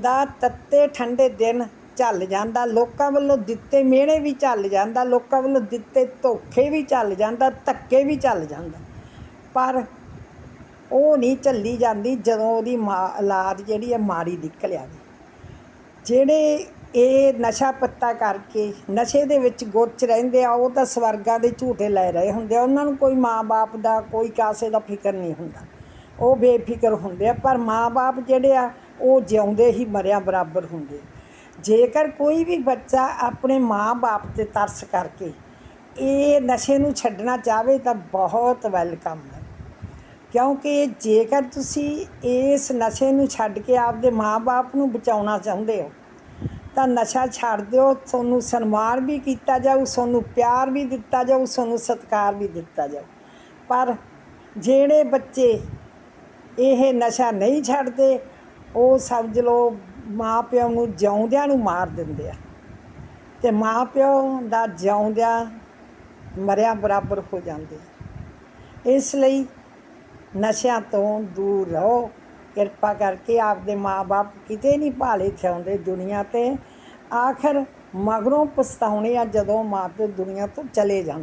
ਦਾ ਤੱਤੇ ਠੰਡੇ ਦਿਨ ਚੱਲ ਜਾਂਦਾ, ਲੋਕਾਂ ਵੱਲੋਂ ਦਿੱਤੇ ਮਿਹਣੇ ਵੀ ਚੱਲ ਜਾਂਦਾ, ਲੋਕਾਂ ਵੱਲੋਂ ਦਿੱਤੇ ਧੋਖੇ ਵੀ ਚੱਲ ਜਾਂਦਾ, ਧੱਕੇ ਵੀ ਚੱਲ ਜਾਂਦਾ। ਪਰ ਉਹ ਨਹੀਂ ਝੱਲੀ ਜਾਂਦੀ ਜਦੋਂ ਉਹਦੀ ਮਾਂ, ਔਲਾਦ ਜਿਹੜੀ ਹੈ ਮਾੜੀ ਨਿਕਲ ਆਵੇ। ਜਿਹੜੇ ਇਹ ਨਸ਼ਾ ਪੱਤਾ ਕਰਕੇ ਨਸ਼ੇ ਦੇ ਵਿੱਚ ਗੁੱਚ ਰਹਿੰਦੇ ਆ, ਉਹ ਤਾਂ ਸਵਰਗਾਂ ਦੇ ਝੂਟੇ ਲੈ ਰਹੇ ਹੁੰਦੇ ਆ। ਉਹਨਾਂ ਨੂੰ ਕੋਈ ਮਾਂ-ਬਾਪ ਦਾ, ਕੋਈ ਕਾਸੇ ਦਾ ਫਿਕਰ ਨਹੀਂ ਹੁੰਦਾ। ਉਹ ਬੇਫਿਕਰ ਹੁੰਦੇ ਆ, ਪਰ ਮਾਂ-ਬਾਪ ਜਿਹੜੇ ਆ ਉਹ ਜਿਉਂਦੇ ਹੀ ਮਰਿਆ ਬਰਾਬਰ ਹੁੰਦੇ। ਜੇਕਰ ਕੋਈ ਵੀ ਬੱਚਾ ਆਪਣੇ ਮਾਂ-ਬਾਪ ਤੇ ਤਰਸ ਕਰਕੇ ਇਹ ਨਸ਼ੇ ਨੂੰ ਛੱਡਣਾ ਚਾਹਵੇ ਤਾਂ ਬਹੁਤ ਵੈਲਕਮ ਹੈ। ਕਿਉਂਕਿ ਜੇਕਰ ਤੁਸੀਂ ਇਸ ਨਸ਼ੇ ਨੂੰ ਛੱਡ ਕੇ ਆਪਦੇ ਮਾਂ-ਬਾਪ ਨੂੰ ਬਚਾਉਣਾ ਚਾਹੁੰਦੇ ਹੋ, ਤਾਂ ਨਸ਼ਾ ਛੱਡ ਦਿਓ, ਤੁਹਾਨੂੰ ਸਨਮਾਨ ਵੀ ਕੀਤਾ ਜਾਊ, ਤੁਹਾਨੂੰ ਪਿਆਰ ਵੀ ਦਿੱਤਾ ਜਾਊ, ਤੁਹਾਨੂੰ ਸਤਿਕਾਰ ਵੀ ਦਿੱਤਾ ਜਾਊ। ਪਰ ਜਿਹੜੇ ਬੱਚੇ ਇਹ ਨਸ਼ਾ ਨਹੀਂ ਛੱਡਦੇ ਉਹ ਸਮਝ ਲਓ ਮਾਂ ਪਿਓ ਨੂੰ ਜਿਉਂਦਿਆਂ ਨੂੰ ਮਾਰ ਦਿੰਦੇ ਆ ਤੇ ਮਾਂ ਪਿਓ ਦਾ ਜਿਉਂਦਿਆਂ ਮਰਿਆ ਬਰਾਬਰ ਹੋ ਜਾਂਦੇ ਇਸ ਲਈ ਨਸ਼ਿਆਂ ਤੋਂ ਦੂਰ ਰਹੋ, ਕਿਰਪਾ ਕਰਕੇ ਆਪਦੇ ਮਾਪੇ ਕਿਤੇ ਨਹੀਂ ਭਾਲੇ ਥਿਆਉਂਦੇ ਦੁਨੀਆ ਤੇ। ਆਖਰ ਮਗਰੋਂ ਪਛਤਾਉਣੇ ਆ ਜਦੋਂ ਮਾਪੇ ਦੁਨੀਆ ਤੋਂ ਚਲੇ ਜਾਂਦੇ